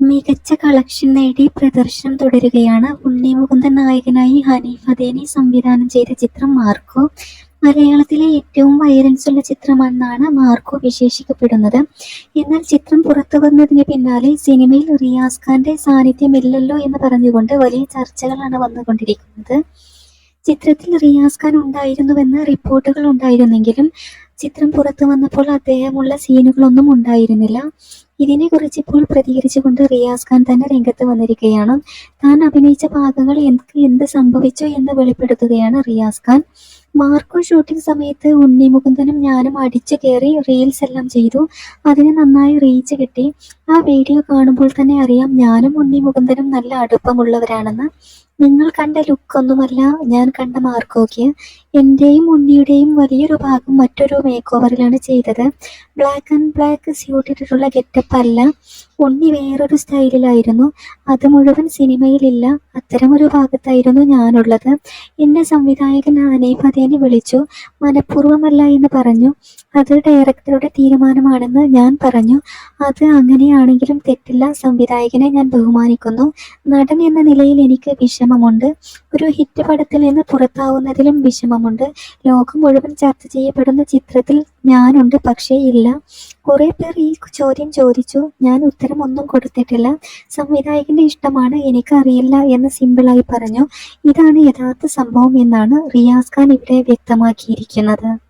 മികച്ച കളക്ഷൻ നേടി പ്രദർശനം തുടരുകയാണ്. ഉണ്ണി മുകുന്ദൻ നായകനായി ഹനീഫ് അദേനി സംവിധാനം ചെയ്ത ചിത്രം മാർക്കോ. മലയാളത്തിലെ ഏറ്റവും വയലൻസ് ഉള്ള ചിത്രമെന്നാണ് മാർക്കോ വിശേഷിക്കപ്പെടുന്നത് എന്നാൽ ചിത്രം പുറത്തു വന്നതിന് പിന്നാലെ സിനിമയിൽ റിയാസ് ഖാന്റെ സാന്നിധ്യമില്ലല്ലോ എന്ന് പറഞ്ഞുകൊണ്ട് വലിയ ചർച്ചകളാണ് വന്നുകൊണ്ടിരിക്കുന്നത്. ചിത്രത്തിൽ റിയാസ് ഖാൻ ഉണ്ടായിരുന്നുവെന്ന് റിപ്പോർട്ടുകൾ ഉണ്ടായിരുന്നെങ്കിലും ചിത്രം പുറത്തു വന്നപ്പോൾ അദ്ദേഹമുള്ള സീനുകളൊന്നും ഉണ്ടായിരുന്നില്ല. ഇതിനെക്കുറിച്ച് ഇപ്പോൾ പ്രതികരിച്ചുകൊണ്ട് റിയാസ് ഖാൻ തന്നെ രംഗത്ത് വന്നിരിക്കുകയാണ്. താൻ അഭിനയിച്ച ഭാഗങ്ങൾ എനിക്ക് എന്ത് സംഭവിച്ചു എന്ന് വെളിപ്പെടുത്തുകയാണ് റിയാസ് ഖാൻ. മാർക്കോ ഷൂട്ടിംഗ് സമയത്ത് ഉണ്ണി മുകുന്ദനും ഞാനും അടിച്ചു കയറി റീൽസ് എല്ലാം ചെയ്തു. അതിന് നന്നായി റീച്ച് കിട്ടി. ആ വീഡിയോ കാണുമ്പോൾ തന്നെ അറിയാം ഞാനും ഉണ്ണി മുകുന്ദനും നല്ല അടുപ്പമുള്ളവരാണെന്ന്. നിങ്ങൾ കണ്ട ലുക്കൊന്നുമല്ല ഞാൻ കണ്ട മാർക്കോക്ക് എന്റെയും ഉണ്ണിയുടെയും വലിയൊരു ഭാഗം മറ്റൊരു മേക്ക് ഓവറിലാണ് ചെയ്തത് ബ്ലാക്ക് ആൻഡ് ബ്ലാക്ക് സ്യൂട്ടിട്ടുള്ള ഗെറ്റപ്പ് അല്ല. ഉണ്ണി വേറൊരു സ്റ്റൈലിലായിരുന്നു അത് മുഴുവൻ സിനിമയിലില്ല ഒരു ഭാഗത്തായിരുന്നു ഞാനുള്ളത്. എന്നെ സംവിധായകൻ ഹനീഫ് അതേനെ വിളിച്ചു. മനഃപൂർവമല്ല എന്ന് പറഞ്ഞു. അത് ഡയറക്ടറുടെ തീരുമാനമാണെന്ന് ഞാൻ പറഞ്ഞു. അത് അങ്ങനെയാണെങ്കിലും തെറ്റില്ല. സംവിധായകനെ ഞാൻ ബഹുമാനിക്കുന്നു. നടൻ എന്ന നിലയിൽ എനിക്ക് വിഷമമുണ്ട്. ഒരു ഹിറ്റ് പടത്തിൽ നിന്ന് പുറത്താവുന്നതിലും വിഷമമുണ്ട്. ലോകം മുഴുവൻ ചർച്ച ചെയ്യപ്പെടുന്ന ചിത്രത്തിൽ ഞാനുണ്ട് പക്ഷേ ഇല്ല. കുറെ പേർ ഈ ചോദ്യം ചോദിച്ചു. ഞാൻ ഉത്തരം ഒന്നും കൊടുത്തിട്ടില്ല. സംവിധായകന്റെ ഇഷ്ടമാണ് എനിക്കറിയില്ല എന്ന് സിമ്പിളായി പറഞ്ഞു. ഇതാണ് യഥാർത്ഥ സംഭവം എന്നാണ് റിയാസ് ഖാൻ ഇവിടെ വ്യക്തമാക്കിയിരിക്കുന്നത്.